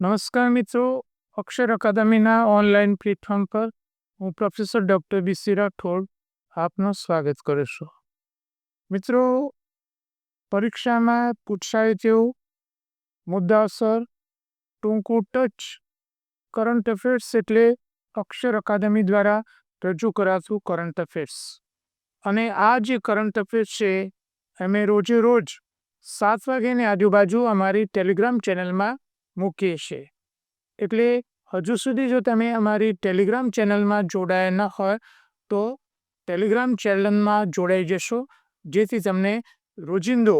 નમસ્કાર મિત્રો અક્ષર અકાદમીના online platform પર હું પ્રોફેસર ડૉક્ટર બીસી રાઠોડ આપનું સ્વાગત કરું છું મિત્રો પરીક્ષામાં પૂછાય તેવું મુદ્દાસર ટૂંકું ટચ કરંટ અફેર્સ એટલે અક્ષર અકાદમી દ્વારા રજૂ કરાતું કરંટ અફેર્સ અને આ જે કરંટ અફેર્સ છે અમે રોજે રોજ સાત વાગ્યાની આજુબાજુ અમારી ટેલિગ્રામ ચેનલમાં મૂકીએ છીએ. એટલે હજુ સુધી જો તમે અમારી ટેલિગ્રામ ચેનલમાં જોડાયા ન હોય, તો ટેલિગ્રામ ચેનલમાં જોડાઈ જશો. જેથી તમને રોજિંદો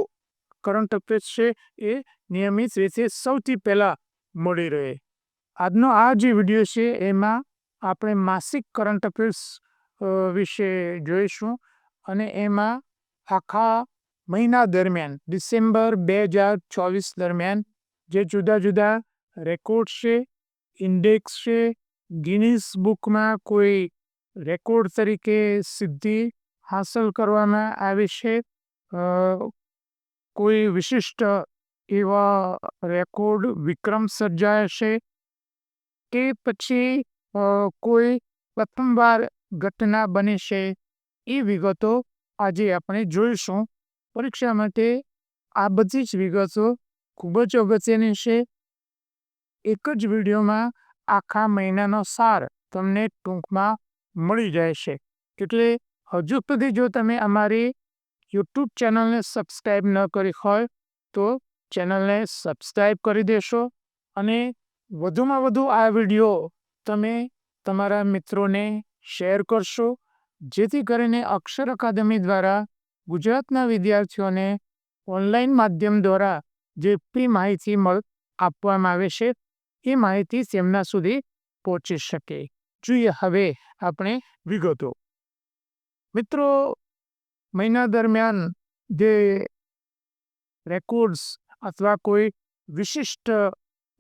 કરંટ અફેર્સ છે એ નિયમિત રીતે સૌથી પહેલાં મળી રહે. આજનો આ જે વીડિયો છે, એમાં આપણે માસિક કરંટ અફેર્સ વિશે જોઈશું અને એમાં આખા મહિના દરમિયાન, ડિસેમ્બર બે હજાર ચોવીસ દરમિયાન જે જુદા જુદા રેકોર્ડ છે ઇન્ડેક્સ છે ગિનિસ બુકમાં કોઈ રેકોર્ડ તરીકે સિદ્ધિ હાંસલ કરવામાં આવી છે. કોઈ વિશિષ્ટ એવા રેકોર્ડ વિક્રમ સર્જાયા છે કે પછી કોઈ પ્રથમવાર ઘટના બની છે એ વિગતો આજે આપણે જોઈશું. પરીક્ષા માટે આ બધી જ વિગતો ખૂબ જ અગત્યની છે. એક જ વિડીયોમાં આખા મહિનાનો સાર તમને ટૂંકમાં મળી જાય છે એટલે હજુ સુધી જો તમે અમારી યુટ્યુબ ચેનલને સબસ્ક્રાઈબ ન કરી હોય, તો ચેનલને સબસ્ક્રાઈબ કરી દેશો અને વધુમાં વધુ આ વીડિયો તમે તમારા મિત્રોને શેર કરશો, જેથી કરીને અક્ષર અકાદમી દ્વારા ગુજરાતના વિદ્યાર્થીઓને ઓનલાઈન માધ્યમ દ્વારા જે પી માહિતી મળ, આપવામાં આવે છે, એ માહિતી તેમના સુધી પહોંચી શકે. જોઈએ હવે આપણે વિગતો. મિત્રો, મહિના દરમિયાન જે રેકોર્ડ્સ અથવા કોઈ વિશિષ્ટ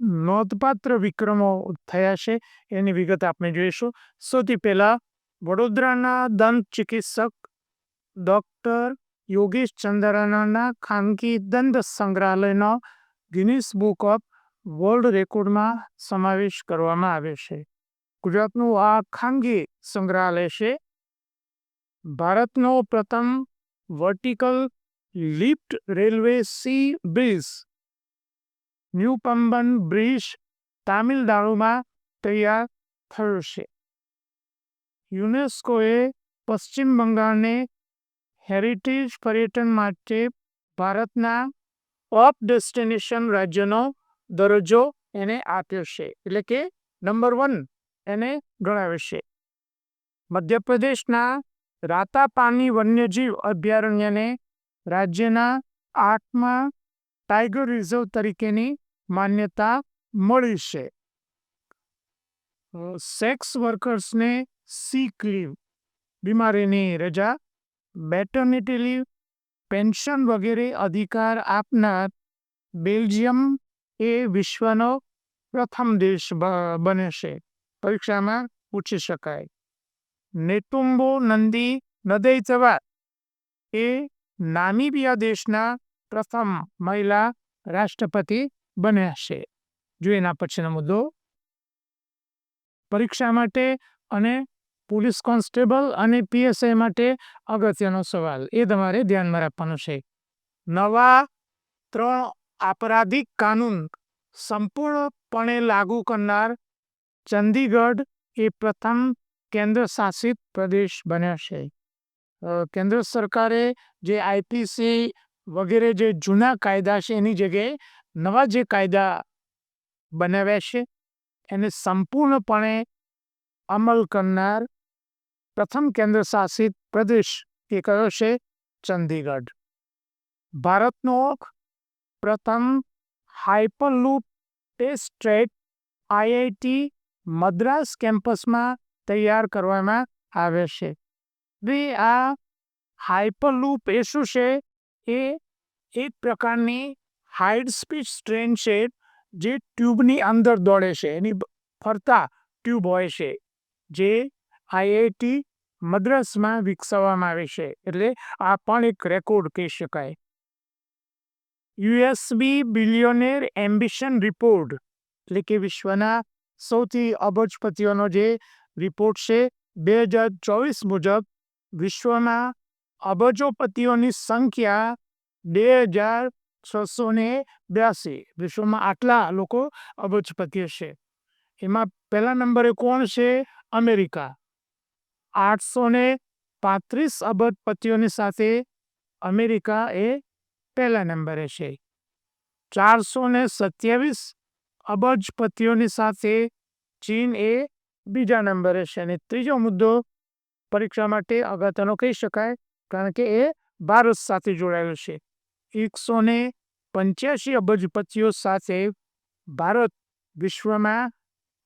નોંધપાત્ર વિક્રમો થયા છે, એની વિગત આપણે જોઈશું. સૌથી પહેલાં વડોદરાના દંત ચિકિત્સક ડૉક્ટર યોગેશ ચંદ્રાનાના ખાનગી દંત સંગ્રહાલયનો ગિનિસ બુક ઓફ વર્લ્ડ રેકોર્ડમાં સમાવેશ કરવામાં આવે છે. ગુજરાતનું આ ખાનગી સંગ્રહાલય છે. ભારતનો પ્રથમ vertical lift railway sea bridge new Pamban bridge તામિલનાડુમાં તૈયાર થયો છે. યુનેસ્કોએ પશ્ચિમ બંગાળને હેરિટેજ પર્યટન માટે ભારતના ટોપ ડેસ્ટિનેશન રાજ્યનો દરજ્જો એને આપ્યો છે. એટલે કે નંબર વન એને ગણાવ્યો છે. મધ્યપ્રદેશના રાતાપાની વન્યજીવ અભયારણ્યને રાજ્યના આઠમા ટાઈગર રિઝર્વ તરીકેની માન્યતા મળી છે. સેક્સ વર્કર્સને સી ક્લીવ, બીમારીની રજા બેટર્નિટી લીવ પેન્શન વગેરે અધિકાર આપનાર બેલ્જિયમ એ વિશ્વનો પ્રથમ દેશ બને પરીક્ષામાં પૂછી શકાય. નેટુમ્બો નંદી નદૈચવા એ નામીબિયા દેશના પ્રથમ મહિલા રાષ્ટ્રપતિ બન્યા છે. જો એના પછીનો મુદ્દો પરીક્ષા માટે અને પોલીસ કોન્સ્ટેબલ અને પીએસઆઈ માટે અગત્યનો સવાલ. એ તમારે ધ્યાનમાં રાખવાનો છે. નવા ત્રણ આપરાધિક કાનૂન સંપૂર્ણપણે લાગુ કરનાર ચંદીગઢ એ પ્રથમ કેન્દ્ર શાસિત પ્રદેશ બન્યા છે. કેન્દ્ર સરકારે જે આઈપીસી વગેરે જે જૂના કાયદા છે, એની જગ્યાએ નવા જે કાયદા બનાવ્યા છે, એને સંપૂર્ણપણે અમલ કરનાર પ્રથમ કેન્દ્રશાસિત પ્રદેશ એ કયો છે? ચંદીગઢ. ભારતનો પ્રથમ hyperloop test track IIT Madras કેમ્પસમાં તૈયાર કરવામાં આવે છે. બે, આ હાઇપરલૂપ એ શું છે? એ એક પ્રકારની હાઈડ સ્પીડ ટ્રેન છે જે ટ્યુબની અંદર દોડે છે. એની ફરતા ટ્યુબ હોય છે, જે આઈઆઈટી મદ્રાસમાં વિકસાવવામાં આવે છે, એટલે આ પણ એક રેકોર્ડ કહી શકાય. યુએસબી બિલિયોનેર એમ્બિશન રિપોર્ટ, એટલે કે વિશ્વના સૌથી અબજપતિઓનો જે રિપોર્ટ છે, બે હજાર ચોવીસ મુજબ વિશ્વમાં અબજોપતિઓની સંખ્યા બે હજાર છસો ને બ્યાસી, વિશ્વમાં આટલા લોકો અબજપતિઓ છે એમાં પહેલા નંબરે કોણ છે? અમેરિકા. આઠસો ને પાંત્રીસ અબજપતિઓની સાથે અમેરિકા એ પહેલા નંબરે છે. ચારસો ને સત્યાવીસ અબજપતિઓની સાથે ચીન એ બીજા નંબરે છે અને ત્રીજો મુદ્દો, પરીક્ષા માટે અગત્યનો કહી શકાય, કારણ કે એ ભારત સાથે જોડાયેલો છે. એકસો ને પંચ્યાસી અબજપતિઓ સાથે ભારત વિશ્વમાં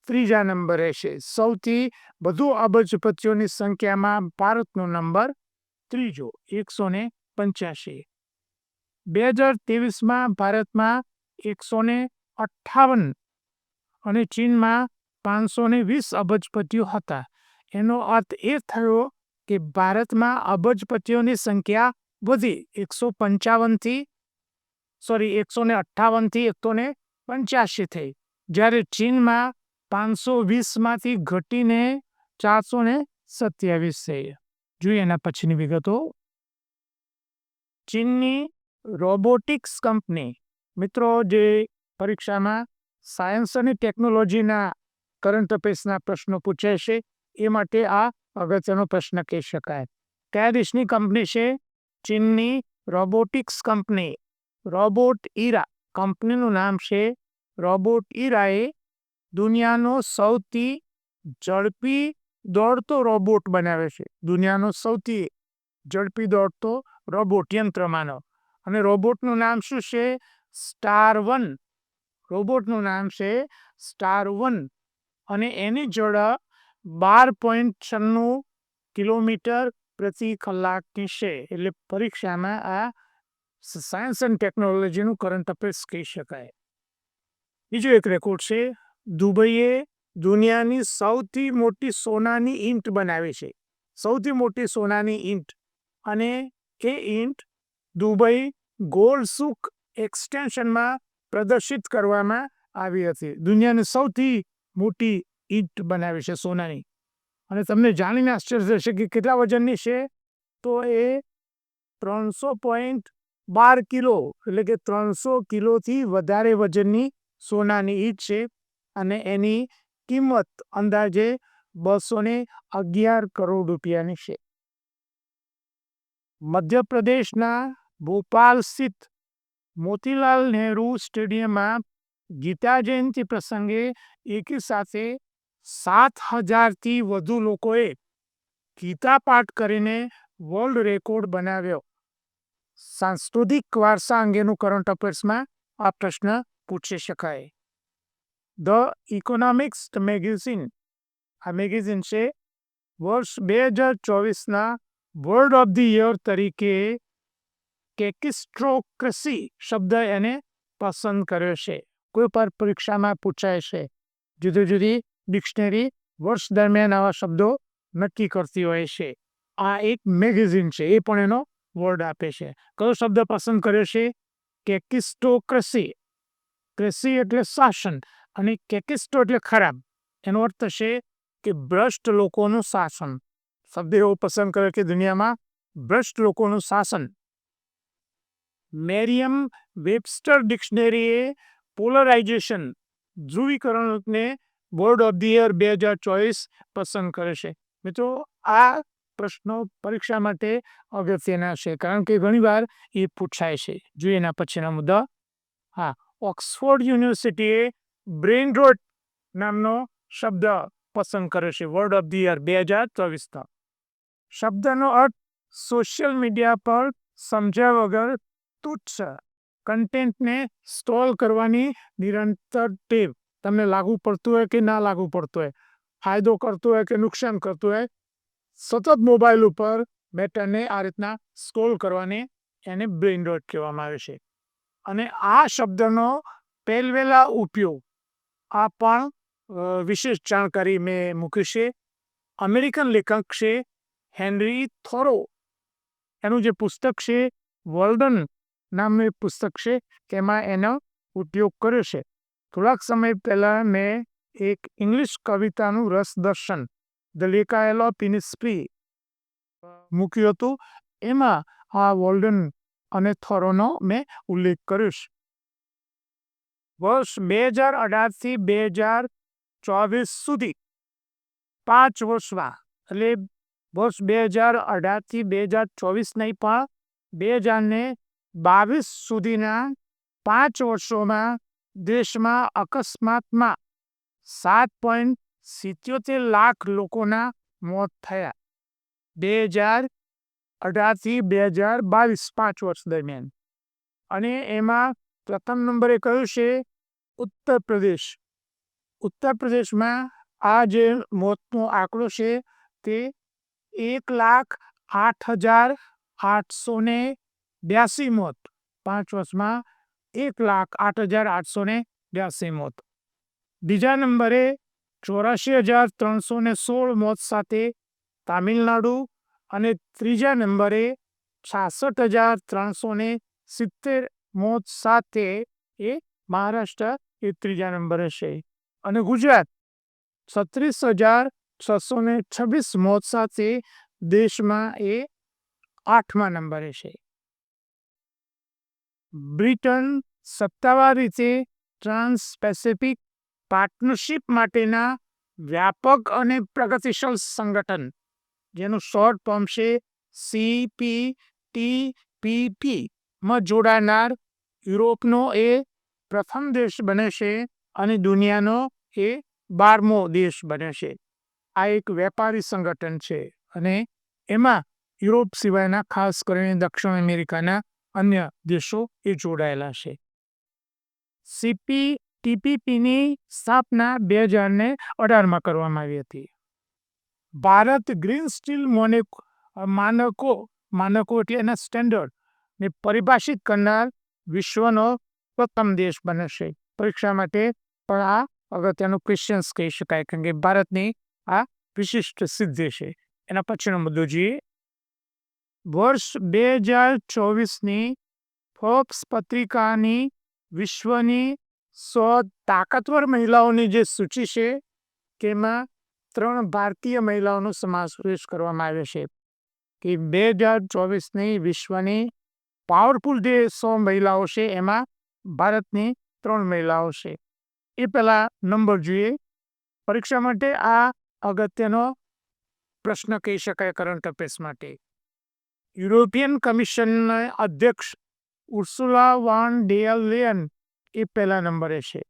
ત્રીજા નંબરે છે સૌથી વધુ અબજપતિઓની સંખ્યામાં ભારતનો નંબર ત્રીજો, એકસો ને પંચ્યાસી બે હજાર ત્રેવીસમાં ભારતમાં એકસો ને અઠ્ઠાવન અને ચીનમાં પાંચસો ને વીસ અબજપતિઓ હતા. એનો અર્થ એ થયો કે ભારતમાં અબજપતિઓની સંખ્યા વધી. એકસો પંચાવનથી, સોરી, એકસો ને અઠ્ઠાવનથી એકસો ને પંચ્યાસી થઈ. જ્યારે ચીનમાં પાંચસો વીસમાંથી ઘટીને ચારસો ને સત્યાવીસ થઈ જોઈએ એના પછીની વિગતો. ચીનની રોબોટિક્સ કંપની. મિત્રો, જે પરીક્ષામાં સાયન્સ અને ટેકનોલોજીના કરંટ અફેર્સના પ્રશ્નો પૂછાય છે, એ માટે આ અગત્યનો પ્રશ્ન કહી શકાય. કયા દેશની કંપની છે? ચીનની રોબોટિક્સ કંપની. રોબોટ ઈરા કંપનીનું નામ છે રોબોટ ઈરાએ દુનિયાનો સૌથી ઝડપી દોડતો રોબોટ બનાવે છે. દુનિયાનો સૌથી ઝડપી દોડતો રોબોટ યંત્ર માનવ અને રોબોટનું નામ શું છે? સ્ટાર વન રોબોટનું નામ છે સ્ટાર વન અને એની ઝડપ બાર પોઈન્ટ છન્નું કિલોમીટર પ્રતિ કલાકની છે. એટલે પરીક્ષામાં આ સાયન્સ એન્ડ ટેકનોલોજીનું કરંટ અફેર્સ કહી શકાય. બીજો એક રેકોર્ડ છે દુબઈએ દુનિયાની સૌથી મોટી સોનાની ઈંટ બનાવી છે. સૌથી મોટી સોનાની ઈંટ. અને એ ઈંટ દુબઈ ગોલ્ડ સુક એક્સટેન્શનમાં પ્રદર્શિત કરવામાં આવી હતી. દુનિયાની સૌથી મોટી ઈંટ બનાવી છે સોનાની. અને તમને જાણીને આશ્ચર્ય થશે કે કેટલા વજનની છે? તો એ ત્રણસો પોઈન્ટ બાર કિલો, એટલે કે ત્રણસો કિલોથી વધારે વજનની સોનાની ઈંટ છે. અને એની કિંમત અંદાજે બસો ને અગિયાર કરોડ રૂપિયાની છે. મધ્યપ્રદેશના ભોપાલ સ્થિત મોતીલાલ નહેરુ સ્ટેડિયમમાં ગીતા જયંતિ પ્રસંગે એકી સાથે સાત હજારથી વધુ લોકોએ ગીતા પાઠ કરીને વર્લ્ડ રેકોર્ડ બનાવ્યો. સાંસ્કૃતિક વારસા અંગેનું કરંટ અફેર્સમાં આ પ્રશ્ન પૂછી શકાય. ધ ઇકોનોમિક્સ મેગેઝિન આ મેગેઝિન છે વર્ષ બે હજાર ચોવીસના વર્ડ ઓફ ધી યર તરીકે કેકિસ્ટ્રોક્રસી શબ્દ એને પસંદ કર્યો છે. કોઈ પણ પરીક્ષામાં પૂછાય છે. જુદી જુદી ડિક્શનરી વર્ષ દરમિયાન આવા શબ્દો નક્કી કરતી હોય છે. આ એક મેગેઝિન છે. એ પણ એનો વર્ડ આપે છે. કયો શબ્દ પસંદ કર્યો છે? કેકિસ્ટોક્રસી ક્રેસી એટલે શાસન. અને કેકિસ્ટો એટલે ખરાબ. એનો અર્થ છે કે ભ્રષ્ટ લોકોનું શાસન. શબ્દ એવો પસંદ કર્યો કે દુનિયામાં ભ્રષ્ટ લોકોનું શાસન. મેરિયમ વેબસ્ટર ડિક્શનરીએ પોલરાઇઝેશન, ધ્રુવીકરણને બોર્ડ ઓફ ધી યર બે હજાર ચોવીસ પસંદ કરે છે. મિત્રો, આ પ્રશ્નો પરીક્ષા માટે અગત્યના છે, કારણ કે ઘણીવાર એ પૂછાય છે. જોઈએ એના પછીના મુદ્દા. હા, ઓક્સફોર્ડ યુનિવર્સિટીએ બ્રેઇન રોટ નામનો શબ્દ પસંદ કર્યો છે. વર્ડ ઓફ ધી યર બે હજાર ચોવીસનો શબ્દનો અર્થ સોશિયલ મીડિયા પર સમજ્યા વગર તુચ્છ કન્ટેન્ટને સ્ટોલ કરવાની નિરંતર ટેવ. તમને લાગુ પડતું હોય કે ના લાગુ પડતું હોય, ફાયદો કરતું હોય કે નુકસાન કરતું હોય, સતત મોબાઈલ ઉપર બેટરને આ રીતના સ્ક્રોલ કરવાની એને બ્રેઇન રોટ કહેવામાં આવે છે. અને આ શબ્દનો પહેલવેલા ઉપયોગ આ પણ વિશેષ જાણકારી મેં મૂકી છે. અમેરિકન લેખક છે હેનરી થોરો. એનું જે પુસ્તક છે વર્લ્ડન નામનું એક પુસ્તક છે તેમાં એનો ઉપયોગ કર્યો છે. થોડાક સમય પહેલાં મેં એક ઇંગ્લિશ કવિતાનું રસદર્શન ધ લેકાયેલ ઓફ મૂક્યું હતું. એમાં આ વોલ્ડન અને થોરોનો મેં ઉલ્લેખ કર્યો છે. વર્ષ બે હજાર અઢારથી બે હજાર ચોવીસ સુધી. પાંચ વર્ષમાં, એટલે વર્ષ બે હજાર અઢારથી બે હજાર ચોવીસ નહીં, પણ બે હજારને બાવીસ સુધીના પાંચ વર્ષોમાં દેશમાં અકસ્માતમાં સાત પોઈન્ટ સિત્યોતેર લાખ લોકોના મોત થયા. બે હજાર અઢારથી બે હજાર બાવીસ પાંચ વર્ષ દરમિયાન. અને એમાં પ્રથમ નંબરે કહ્યું છે? ઉત્તર પ્રદેશ. ઉત્તર પ્રદેશમાં આ જે મોતનો આંકડો છે તે એક લાખ આઠ હજાર આઠસો ને બ્યાસી મોત. પાંચ વર્ષમાં એક લાખ આઠ હજાર આઠસો ને બ્યાસી મોત. બીજા નંબરે ચોરાશી હજાર ત્રણસો ને સોળ મોત સાથે તામિલનાડુ અને ત્રીજા નંબરે છાસઠ હજાર ત્રણસો ને સિત્તેર મોત સાથે એ મહારાષ્ટ્ર એ ત્રીજા નંબરે છે. અને ગુજરાત, છત્રીસ હજાર છસો ને છવ્વીસ મોત સાથે દેશમાં એ આઠમા નંબરે છે. બ્રિટન સત્તાવાર રીતે ટ્રાન્સ પેસિફિક પાર્ટનરશિપ માટેના વ્યાપક અને પ્રગતિશીલ સંગઠન, જેનું શોર્ટ ફોર્મ છે સીપી ટીપીપી માં જોડાનાર યુરોપનો એ પ્રથમ દેશ બને છે અને દુનિયાનો એ બારમો દેશ બને છે. આ એક વેપારી સંગઠન છે અને એમાં યુરોપ સિવાયના ખાસ કરીને દક્ષિણ અમેરિકાના અન્ય દેશો એ જોડાયેલા છે. સીપી, ટીપીપીની સ્થાપના બે હજારને અઢારમાં કરવામાં આવી હતી. ભારત ગ્રીન સ્ટીલ મોનેક, માનકો માનકો એટલે એના સ્ટેન્ડર્ડ ને પરિભાષિત કરનાર વિશ્વનો પ્રથમ દેશ બનશે પરીક્ષા માટે પણ આ અગત્યનું ક્વેશ્ચન્સ કહી શકાય, કારણ કે ભારતની આ વિશિષ્ટ સિદ્ધિ છે. એના પછીનો મુદ્દો જોઈએ. વર્ષ બે હજાર ચોવીસની ફોક્સ પત્રિકાની વિશ્વની સો તાકાતવર મહિલાઓની જે સૂચિ છે, તેમાં ત્રણ ભારતીય મહિલાઓનો સમાવેશ કરવામાં આવ્યો છે. કે બે હજાર ચોવીસની વિશ્વની પાવરફુલ જે સો મહિલાઓ છે, એમાં ભારતની ત્રણ મહિલાઓ છે. એ પહેલાં નંબર જોઈએ. પરીક્ષા માટે આ અગત્યનો પ્રશ્ન કહી શકાય કરંટ અફેર્સ માટે. યુરોપિયન કમિશનના અધ્યક્ષ ઉર્સુલા વાન લેયન એ પહેલા નંબરે છે.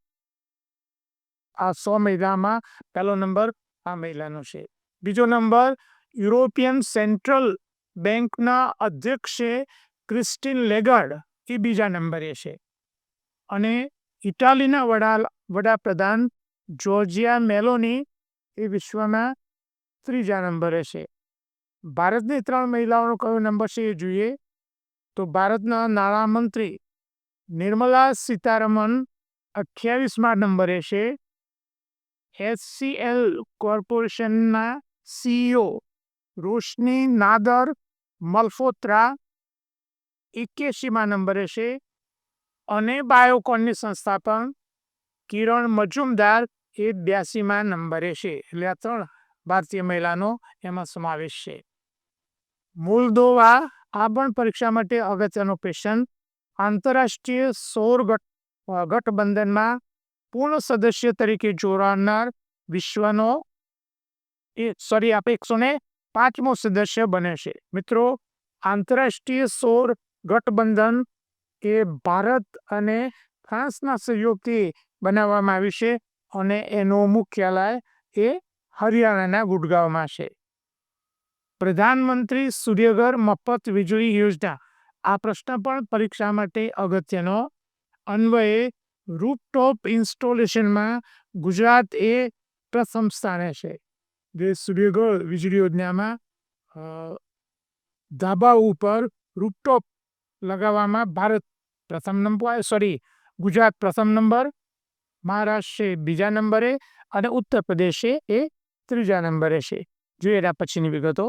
આ સો મહિલામાં પહેલો નંબર આ મહિલાનો છે. બીજો નંબર યુરોપિયન સેન્ટ્રલ બેંકના અધ્યક્ષે ક્રિસ્ટિન લેગાર્ડ એ બીજા નંબરે છે. અને ઇટાલીના વડા વડાપ્રધાન જોર્જિયા મેલોની એ વિશ્વમાં ત્રીજા નંબરે છે. ભારતની ત્રણ મહિલાઓનો કયો નંબર છે એ જોઈએ? તો ભારતના નાણામંત્રી નિર્મલા સીતારમન અઠ્યાવીસમાં નંબરે છે. એચસીએલ કોર્પોરેશનના સીઈઓ રોશની નાદર મલ્ફોત્રા એક્યાસીમાં નંબરે છે. અને બાયોકોનની સંસ્થાપન કિરણ મજુમદાર એ બ્યાસીમાં નંબરે છે. એટલે આ ત્રણ ભારતીય મહિલાનો એમાં સમાવેશ છે. મૂલદોવા આ પણ પરીક્ષા માટે અગત્યનો ક્વેશ્ચન આંતરરાષ્ટ્રીય સૌર ગઠબંધનમાં પૂર્ણ સદસ્ય તરીકે જોડાનાર વિશ્વનો એ સોરી આપણે એકસો ને પાંચમો સદસ્ય બને છે. મિત્રો, આંતરરાષ્ટ્રીય સૌર ગઠબંધન એ ભારત અને ફ્રાન્સના સહયોગથી બનાવવામાં આવી છે અને એનું મુખ્યાલય એ હરિયાણાના ગુડગાંવમાં છે. પ્રધાનમંત્રી સૂર્યઘર મફત વીજળી યોજના. આ પ્રશ્ન પણ પરીક્ષા માટે અગત્યનો. અન્વયે રૂપટોપ ઇન્સ્ટોલેશનમાં ગુજરાત એ પ્રથમ સ્થાને છે. જે સૂર્યઘર વીજળી યોજનામાં ધાબા ઉપર રૂપટોપ લગાવવામાં ભારત પ્રથમ નંબર સોરી ગુજરાત પ્રથમ નંબર, મહારાષ્ટ્ર બીજા નંબરે અને ઉત્તર પ્રદેશે એ ત્રીજા નંબરે છે. જોઈએ એના પછીની વિગતો.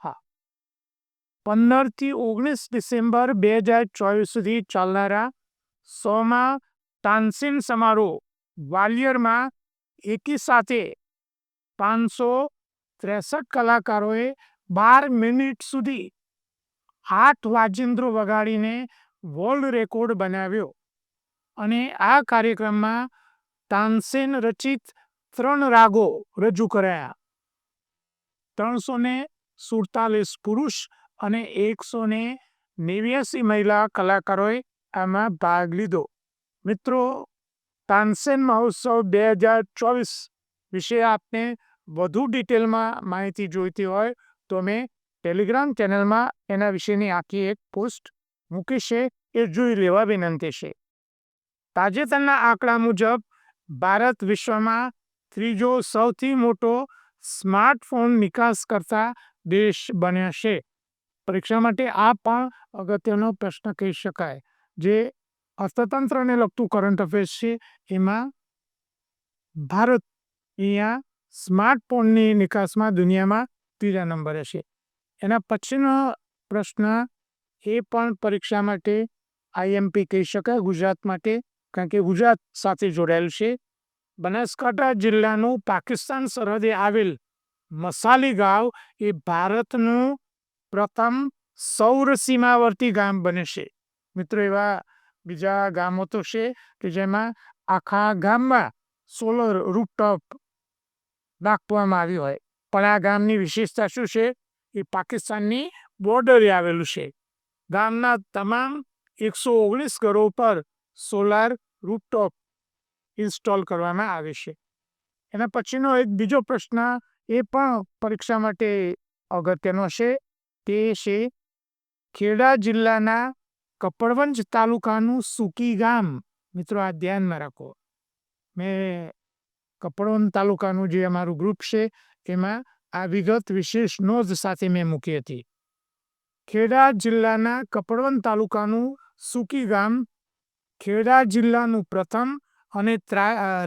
હા. પંદરથી ઓગણીસ ડિસેમ્બર બે હજાર ચોવીસ સુધી ચાલનારા સોમાં તાનસીન સમારોહ ગ્વાલિયરમાં એકી સાથે પાંચસો ત્રેસઠ કલાકારોએ બાર મિનિટ સુધી આઠ વાજિંદ્રો વગાડીને વર્લ્ડ રેકોર્ડ બનાવ્યો. અને આ કાર્યક્રમમાં તાનસેન રચિત ત્રણ રાગો રજૂ કરાયા. ત્રણસો ને સુડતાલીસ પુરુષ અને એકસો ને નેવ્યાસી મહિલા કલાકારોએ આમાં ભાગ લીધો. મિત્રો, તાનસેન મહોત્સવ બે હજાર ચોવીસ વિશે આપને વધુ ડિટેલમાં માહિતી જોઈતી હોય તો મેં ટેલિગ્રામ ચેનલમાં એના વિશેની આખી એક પોસ્ટ મૂકી છે, એ જોઈ લેવા વિનંતી છે. તાજેતરના આંકડા મુજબ, ભારત વિશ્વમાં ત્રીજો સૌથી મોટો સ્માર્ટફોન નિકાસ કરતા દેશ બન્યો છે. પરીક્ષા માટે આ પણ અગત્યનો પ્રશ્ન કહી શકાય, જે અર્થતંત્રને લગતું કરંટ અફેર્સ છે. એમાં ભારત અહીંયા સ્માર્ટફોનની નિકાસમાં દુનિયામાં ત્રીજા નંબરે છે. એના પછીનો પ્રશ્ન એ પણ પરીક્ષા માટે આઈએમપી કહી શકાય, ગુજરાત માટે, કારણ કે ગુજરાત સાથે જોડાયેલ છે. બનાસકાંઠા જિલ્લાનું પાકિસ્તાન સરહદે આવેલ મસાલી ગાંવ એ ભારતનું પ્રથમ સૌર સીમાવર્તી ગામ બને છે. મિત્રો, એવા બીજા ગામો તો છે કે જેમાં આખા ગામમાં સોલર રૂપટોપ નાખવામાં આવ્યું હોય. પણ આ ગામની વિશેષતા શું છે? એ પાકિસ્તાનની બોર્ડરે આવેલું છે. ગામના તમામ એકસો ઓગણીસ ઘરો પર સોલાર રૂપટોપ ઇન્સ્ટોલ કરવામાં આવે છે. એના પછીનો એક બીજો પ્રશ્ન એ પણ પરીક્ષા માટે અગત્યનો છે. તે છે, ખેડા જિલ્લાના કપડવંજ તાલુકાનું સુકી ગામ. મિત્રો, આ ધ્યાનમાં રાખો. મેં કપડવંજ તાલુકાનું જે અમારું ગ્રુપ છે, એમાં આ વિગત વિશેષ નોંધ સાથે મેં મૂકી હતી. ખેડા જિલ્લાના કપડવન તાલુકાનું સુકી ગામ, ખેડા જિલ્લાનું પ્રથમ અને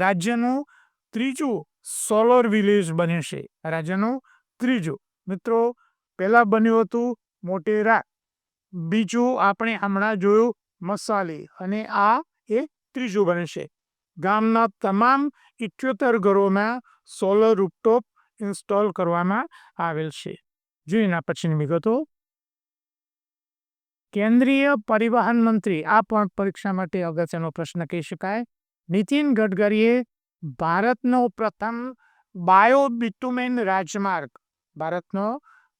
રાજ્યનું ત્રીજું સોલર વિલેજ બને છે. રાજ્યનું ત્રીજું. મિત્રો, પહેલાં બન્યું હતું મોટેરા. બીજું આપણે હમણાં જોયું મસાલી અને આ એ ત્રીજું બને છે. ગામના તમામ ઇઠ્યોતેર ઘરોમાં સોલર રૂપટોપ ઇન્સ્ટોલ કરવામાં આવેલ છે. જોઈના પછીની વિગતો. કેન્દ્રીય પરિવહન મંત્રી આ પણ પરીક્ષા માટે અગત્યનો પ્રશ્ન કહી શકાય. નીતિન ગડકરીએ ભારતનો પ્રથમ બાયો બિટુમેન રાજમાર્ગ, ભારતનો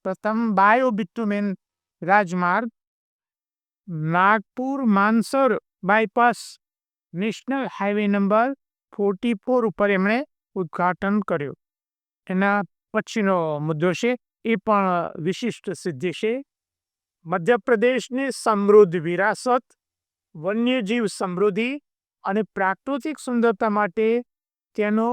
પ્રથમ બાયો બિટુમેન રાજમાર્ગ, Nagpur Mansar bypass national highway number forty four ઉપર એમણે ઉદ્ઘાટન કર્યું. એના પછીનો મુદ્દો છે, એ પણ વિશિષ્ટ સિદ્ધિ છે. મધ્યપ્રદેશની સમૃદ્ધ વિરાસત, વન્યજીવ સમૃદ્ધિ અને પ્રાકૃતિક સુંદરતા માટે તેનો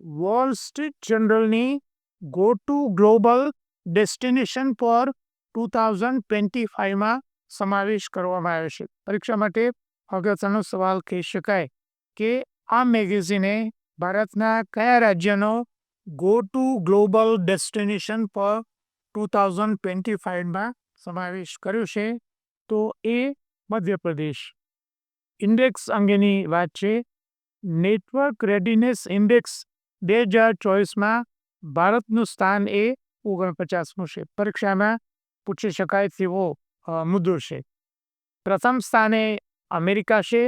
Wall Street જનરલની go to global destination for two thousand twenty ફાઇવમાં સમાવેશ કરવામાં આવ્યો છે. પરીક્ષા માટે અગત્યનો સવાલ કહી શકાય કે આ મેગેઝિને ભારતના કયા રાજ્યનો ગો ટુ ગ્લોબલ ડેસ્ટિનેશન પર ટુ થાઉઝન્ડ ટ્વેન્ટી ફાઇવમાં સમાવેશ કર્યો છે. તો એ મધ્યપ્રદેશ. ઇન્ડેક્સ અંગેની વાત છે. નેટવર્ક રેડીનેસ ઇન્ડેક્સ બે હજાર ચોવીસમાં ભારતનું સ્થાન એ ઓગણપચાસનું છે. પરીક્ષામાં પૂછી શકાય તેવો મુદ્દો છે. પ્રથમ સ્થાને અમેરિકા છે,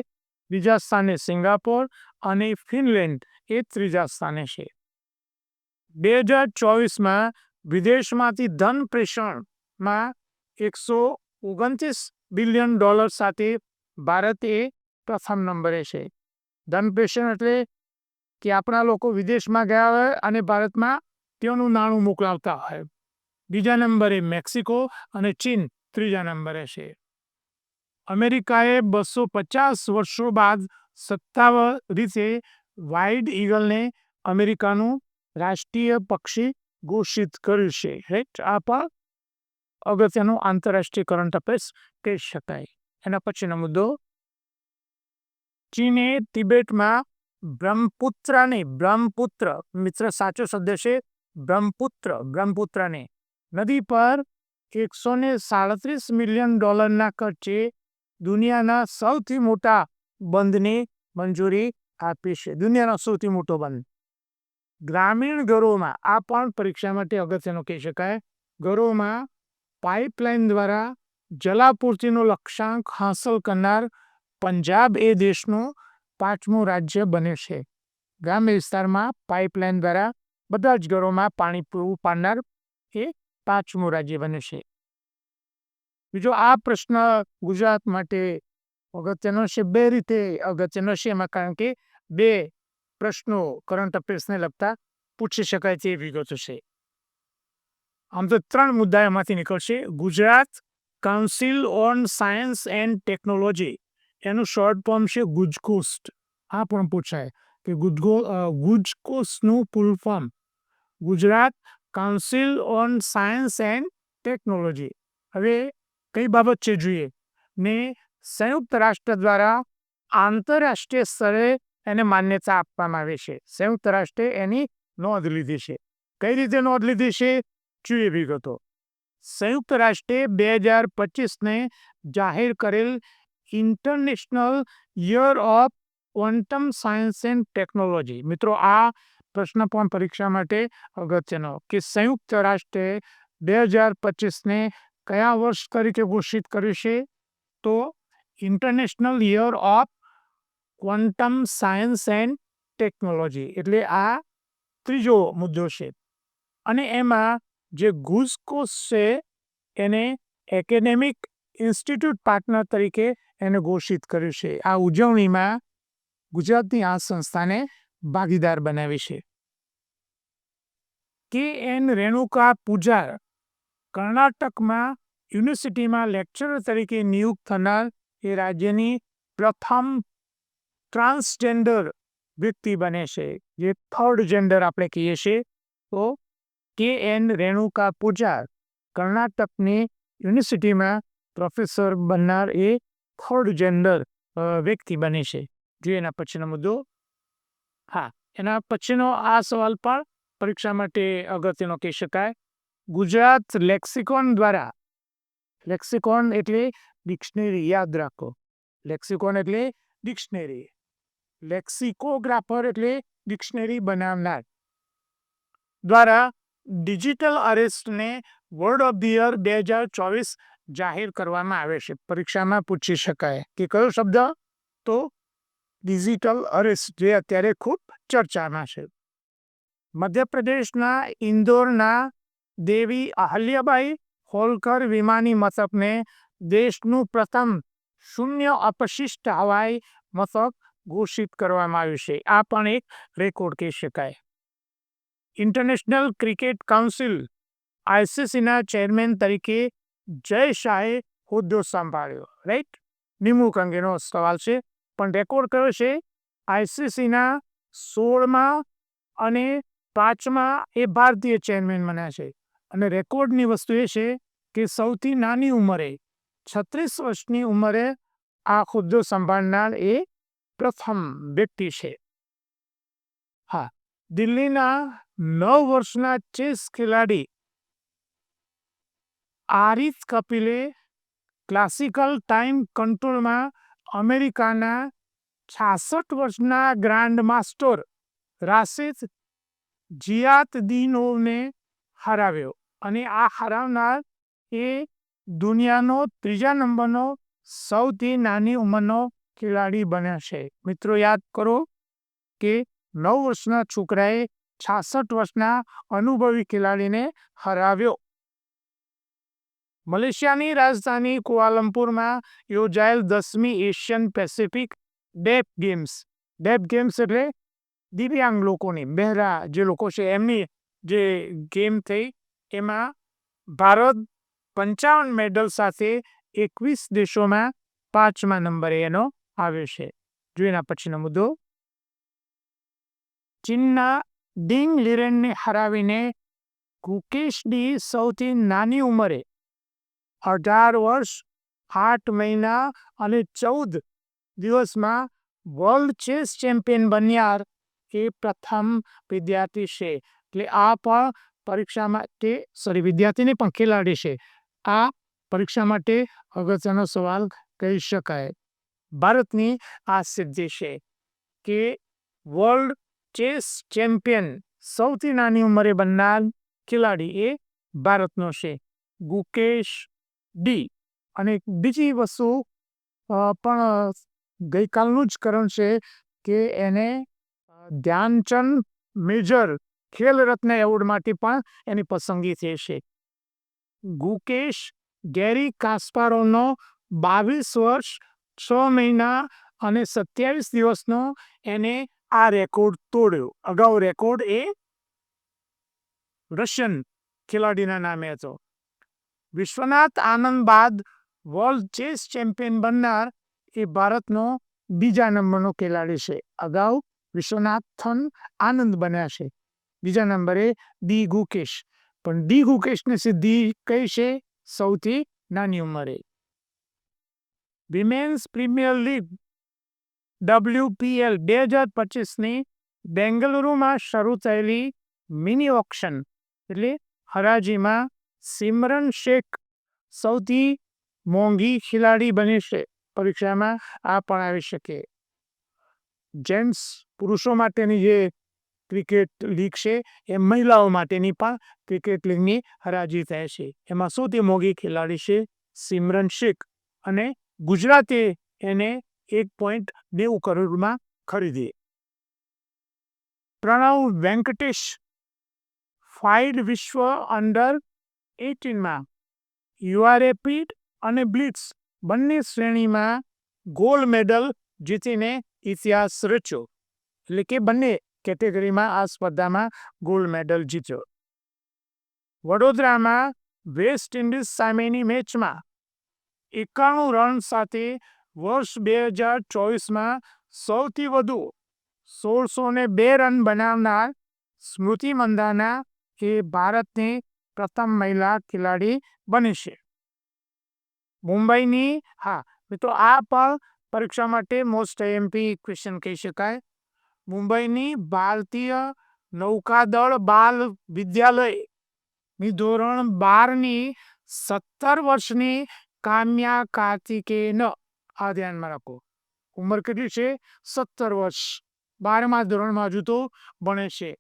બીજા સ્થાને સિંગાપોર અને ફિનલેન્ડ એ ત્રીજા સ્થાને છે. બે હજાર ચોવીસમાં વિદેશમાંથી ધન પ્રેષણમાં એકસો ઓગણત્રીસ બિલિયન ડોલર સાથે ભારત એ પ્રથમ નંબરે છે. ધન પ્રેષણ એટલે કે આપણા લોકો વિદેશમાં ગયા હોય અને ભારતમાં તેઓનું નાણું મોકલાવતા હોય. બીજા નંબરે મેક્સિકો અને ચીન ત્રીજા નંબરે છે. અમેરિકાએ બસો પચાસ વર્ષો બાદ સત્તાવાર રીતે વાઇડ ઈગલને અમેરિકાનું રાષ્ટ્રીય પક્ષી ઘોષિત કર્યું છે રાઈટ આ પણ અગત્યનું આંતરરાષ્ટ્રીય કરંટ અફેર્સ કહી શકાય. એના પછીનો મુદ્દો? ચીને તિબેટમાં બ્રહ્મપુત્રાને, બ્રહ્મપુત્ર, મિત્ર સાચો શબ્દ છે, બ્રહ્મપુત્ર, બ્રહ્મપુત્રને. નદી પર એકસો ને સાડત્રીસ મિલિયન ડોલરના ખર્ચે દુનિયાના સૌથી મોટા બંધને મંજૂરી આપી છે. દુનિયાનો સૌથી મોટો બંધ. ગ્રામીણ ઘરોમાં, આ પણ પરીક્ષા માટે અગત્યનું કહી શકાય, ઘરોમાં પાઇપલાઇન દ્વારા જલાપૂર્તિનો લક્ષ્યાંક હાંસલ કરનાર પંજાબ એ દેશનું પાંચમું રાજ્ય બને છે. ગ્રામ્ય વિસ્તારમાં પાઇપલાઇન દ્વારા બધા જ ઘરોમાં પાણી પૂરું પાડનાર એ પાંચમું રાજ્ય બને છે. બીજો આ પ્રશ્ન ગુજરાત માટે અગત્યનો છે, બે રીતે અગત્યનો છે એમાં કારણ કે બે પ્રશ્નો કરંટ અફેર્સને લગતા પૂછી શકાય તે વિગતો છે. આમ તો ત્રણ મુદ્દા એમાંથી નીકળશે. Gujarat council on science and technology એનું શોર્ટ ફોર્મ છે ગુજકોસ્ટ આ પણ પૂછાય કે ગુજગો ગુજકોસ્ટનું full form Gujarat council on science and technology હવે કઈ બાબત છે જોઈએ? ને સંયુક્ત રાષ્ટ્ર દ્વારા આંતરરાષ્ટ્રીય સ્તરે એને માન્યતા આપવામાં આવે છે. સંયુક્ત રાષ્ટ્રે એની નોંધ લીધી છે. કઈ રીતે નોંધ લીધી છે? જોઈએ વિગતો. સંયુક્ત રાષ્ટ્રે બે હજાર પચીસને જાહેર કરેલ international year of quantum science and technology. મિત્રો, આ પ્રશ્ન પણ પરીક્ષા માટે અગત્યનો કે સંયુક્ત રાષ્ટ્રે બે હજાર પચીસને કયા વર્ષ તરીકે ઘોષિત કર્યું છે? તો, international year of quantum science and technology એટલે આ ત્રીજો મુદ્દો છે. અને એમાં જે ઘૂસકોસ છે, એને એકેડેમિક ઇન્સ્ટિટ્યૂટ પાર્ટનર તરીકે એને ઘોષિત કર્યું છે. આ ઉજવણીમાં ગુજરાતની આ સંસ્થાને ભાગીદાર બનાવી છે. કે એન રેણુકા પૂજાર કર્ણાટકમાં યુનિવર્સિટીમાં લેક્ચરર તરીકે નિયુક્ત થનાર એ રાજ્યની પ્રથમ ટ્રાન્સજેન્ડર વ્યક્તિ બને છે. જે થર્ડ જેન્ડર આપણે કહીએ છીએ, તો કે એન રેણુકા પૂજાર કર્ણાટકની યુનિવર્સિટીમાં પ્રોફેસર બનનાર એ થર્ડ જેન્ડર વ્યક્તિ બને છે. જો એના પછીનો મુદ્દો, હા, એના પછીનો આ સવાલ પણ પરીક્ષા માટે અગત્યનો કહી શકાય. ગુજરાત લેક્સિકોન દ્વારા, લેક્સિકોન એટલે ડિક્શનરી, યાદ રાખો. લેક્સિકોન એટલે ડિક્શનરી. લેક્સિકોગ્રાફર એટલે ડિક્શનરી બનાવનાર. દ્વારા ડિજિટલ અરેસ્ટને વર્ડ ઓફ ધ યર બે હજાર ચોવીસ જાહેર કરવામાં આવે છે. પરીક્ષામાં પૂછી શકાય કે કયો શબ્દ? તો ડિજિટલ અરેસ્ટ જે અત્યારે ખૂબ ચર્ચામાં છે. મધ્યપ્રદેશના ઇન્દોરના દેવી અહલ્યાબાઈ હોલકર વિમાની મથકને દેશનું પ્રથમ શૂન્ય અપશિષ્ટ હવાઈ મથક ઘોષિત કરવામાં આવ્યું છે. આ પણ એક રેકોર્ડ કહી શકાય. ઇન્ટરનેશનલ ક્રિકેટ કાઉન્સિલ આઈસીસીના ચેરમેન તરીકે જય શાહે હોદ્દો સંભાળ્યો રાઈટ નિમણૂક અંગેનો સવાલ છે. પણ રેકોર્ડ કયો છે? આઈસીસીના સોળમાં અને પાંચમાં એ ભારતીય ચેરમેન બન્યા છે. અને રેકોર્ડની વસ્તુ એ છે કે સૌથી નાની ઉંમરે, છત્રીસ વર્ષની ઉંમરે આ હોદ્દો સંભાળનાર એ પ્રથમ વ્યક્તિ છે. હા, દિલ્હીના નવ વર્ષના ચેસ ખેલાડી આરિફ કપિલે ક્લાસિકલ ટાઈમ કંટ્રોલમાં અમેરિકાના છાસઠ વર્ષના ગ્રાન્ડ માસ્ટર રાશિદ જિયાતદીનોને હરાવ્યો અને આ હરાવનાર એ દુનિયાનો ત્રીજા નંબરનો સૌથી નાની ઉંમરનો ખેલાડી બન્યા છે. મિત્રો, યાદ કરો કે નવ વર્ષના છોકરાએ છાસઠ વર્ષના અનુભવી ખેલાડીને હરાવ્યો. મલેશિયાની રાજધાની કુઆલમપુરમાં યોજાયેલ દસમી Asian Pacific deaf games. Deaf games એટલે દિવ્યાંગ લોકોની બહેરા જે લોકો છે, એમની જે ગેમ થઈ, એમાં ભારત પંચાવન મેડલ સાથે એકવીસ દેશોમાં પાંચમા નંબરે એનો આવ્યો છે. જો એના પછીનો મુદ્દો. ચીનના ડિંગ લિરેનને હરાવીને ગુકેશ ડી સૌથી નાની ઉંમરે અઢાર વર્ષ, આઠ મહિના અને ચૌદ દિવસમાં વર્લ્ડ ચેસ ચેમ્પિયન બન્યાર એ પ્રથમ વિદ્યાર્થી છે. એટલે આ પણ પરીક્ષા માટે સોરી વિદ્યાર્થીને પણ ખેલાડી છે. આ પરીક્ષા માટે અગત્યનો સવાલ કહી શકાય. ભારતની આ સિદ્ધિ છે કે વર્લ્ડ ચેસ ચેમ્પિયન સૌથી નાની ઉંમરે બનનાર ખેલાડી એ ભારતનો છે. ગુકેશ ડી. અને બીજી વસ્તુ પણ ગઈકાલનું જ કરણ છે કે એને ધ્યાનચંદ મેજર ખેલ રત્ન એવોર્ડ માટે પણ એની પસંદગી થઈ છે. ગુકેશ ગેરી કાસ્પારોનો બાવીસ વર્ષ છ મહિના અને સત્યાવીસ દિવસનો એને આ રેકોર્ડ તોડ્યો. અગાઉ રેકોર્ડ એ રશિયન ખેલાડીના નામે હતો. વિશ્વનાથ આનંદ બાદ વર્લ્ડ ચેસ ચેમ્પિયન બનનાર એ ભારતનો બીજા નંબરનો ખેલાડી છે. અગાઉ વિશ્વનાથન આનંદ બન્યા છે. બીજા નંબરે ડી ગુકેશ. પણ ડી ગુકેશની સિદ્ધિ કઈ છે? સૌથી નાની ઉંમરે. વિમેન્સ પ્રીમિયર લીગ ડબલ્યુપીએલ બે હજાર પચીસની બેંગલુરુમાં શરૂ થયેલી મિની ઓક્શન એટલે હરાજીમાં સિમરન શેખ સૌથી મોંઘી ખેલાડી બની છે. પરીક્ષામાં આ પણ આવી શકે. જેન્ટ્સ પુરુષો માટેની જે ક્રિકેટ લીગ છે, એ મહિલાઓ માટેની પણ ક્રિકેટ લીગની હરાજી થાય છે. એમાં સૌથી મોંઘી ખેલાડી છે સિમરન શેખ અને ગુજરાતે એને એક પોઈન્ટ નેવું કરોડમાં ખરીદી. પ્રણવ વેંકટેશ ફાઇડ વિશ્વ અંડર એટીનમાં યુઆરએપીડ અને બ્લિટ્સ બંને શ્રેણીમાં ગોલ્ડ મેડલ જીતીને ઇતિહાસ રચ્યો, એટલે કે બંને કેટેગરીમાં આ સ્પર્ધામાં ગોલ્ડ મેડલ જીત્યો. વડોદરામાં વેસ્ટ ઇન્ડિઝ સામેની મેચમાં એકાણું રન સાથે વર્ષ બે હજાર ચોવીસમાં સૌથી વધુ સોળસો ને બે રન બનાવનાર સ્મૃતિ મંદાના એ ભારતની પ્રથમ મહિલા ખેલાડી બની મુંબઈની, હા, મિત્રો આ પણ પરીક્ષા માટે મોસ્ટ એમપી ક્વેશ્ચન કહી શકાય. મુંબઈની ભારતીય નૌકાદળ બાલ વિદ્યાલય ધોરણ બારની સત્તર વર્ષની કામ્યા કાર્તિકેયન આ ધ્યાનમાં રાખો ઉંમર કેટલી છે? સત્તર વર્ષ. બારમા ધોરણમાં હજુ તો ભણે છે.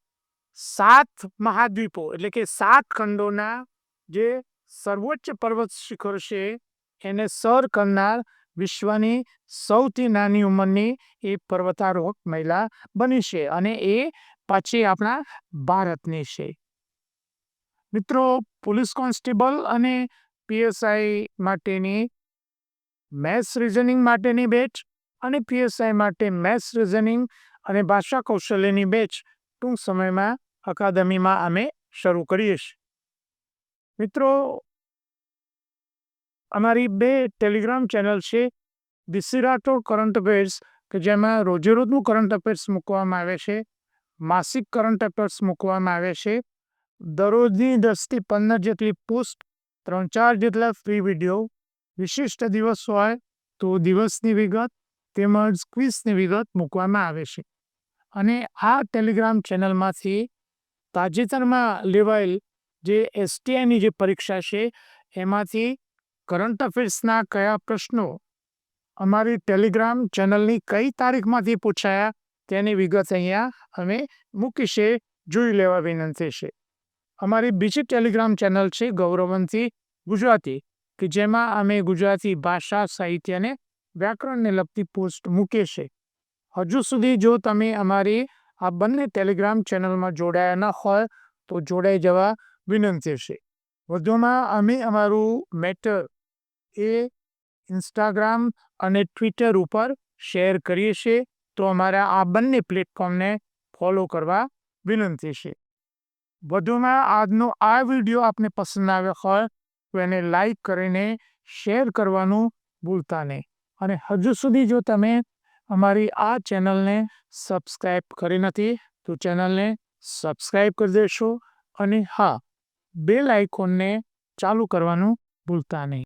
સાત મહાદ્વીપો એટલે કે સાત ખંડોના જે સર્વોચ્ચ પર્વત શિખર છે, એને સર કરનાર વિશ્વની સૌથી નાની ઉંમરની એ પર્વતારોહક મહિલા બની છે અને એ પાછી આપણા ભારતની છે. મિત્રો, પોલીસ કોન્સ્ટેબલ અને પીએસઆઈ માટેની મેથ્સ રિઝનિંગ માટેની બેચ અને પીએસઆઈ માટે મેથ્સ રિઝનિંગ અને ભાષા કૌશલ્યની બેચ ટૂંક સમયમાં અકાદમીમાં અમે શરૂ કરીએ છીએ. મિત્રો, અમારી બે ટેલિગ્રામ ચેનલ છે ડીસી રાઠોડ કરંટ અફેર્સ, કે જેમાં રોજેરોજનું કરંટ અફેર્સ મૂકવામાં આવે છે, માસિક કરંટ અફેર્સ મૂકવામાં આવે છે, દરરોજની દસથી પંદર જેટલી પોસ્ટ ત્રણ ચાર જેટલા ફ્રી વીડિયો વિશિષ્ટ દિવસ હોય તો દિવસની વિગત તેમજ ક્વિઝની વિગત મૂકવામાં આવે છે. અને આ ટેલિગ્રામ ચેનલમાંથી તાજેતરમાં લેવાયેલ જે એસટીઆઈની જે પરીક્ષા છે, એમાંથી કરંટ અફેર્સના કયા પ્રશ્નો અમારી ટેલિગ્રામ ચેનલની કઈ તારીખમાંથી પૂછાયા તેની વિગત અહીંયા અમે મૂકી છે, જોઈ લેવા વિનંતી છે. અમારી બીજી ટેલિગ્રામ ચેનલ છે ગૌરવંતી ગુજરાતી, કે જેમાં અમે ગુજરાતી ભાષા સાહિત્યને વ્યાકરણને લગતી પોસ્ટ મૂકીએ છે હજુ સુધી જો તમે અમારી આ બંને ટેલિગ્રામ ચેનલમાં જોડાયા ન હોય, તો જોડાઈ જવા વિનંતી છે. વધુમાં અમે અમારું મેટર એ ઇન્સ્ટાગ્રામ અને ટ્વિટર ઉપર શેર કરીએ છીએ, તો અમારા આ બંને પ્લેટફોર્મને ફોલો કરવા વિનંતી છે. વધુમાં આજનો આ વીડિયો આપને પસંદ આવ્યો હોય તો એને લાઈક કરીને શેર કરવાનું ભૂલતા નહીં. અને હજુ સુધી જો તમે અમારી આ ચેનલને સબસ્ક્રાઈબ કરી નથી, તો ચેનલને સબસ્ક્રાઈબ કરી દેશો અને હા બેલ આઇકોનને ચાલુ કરવાનું ભૂલતા નહીં.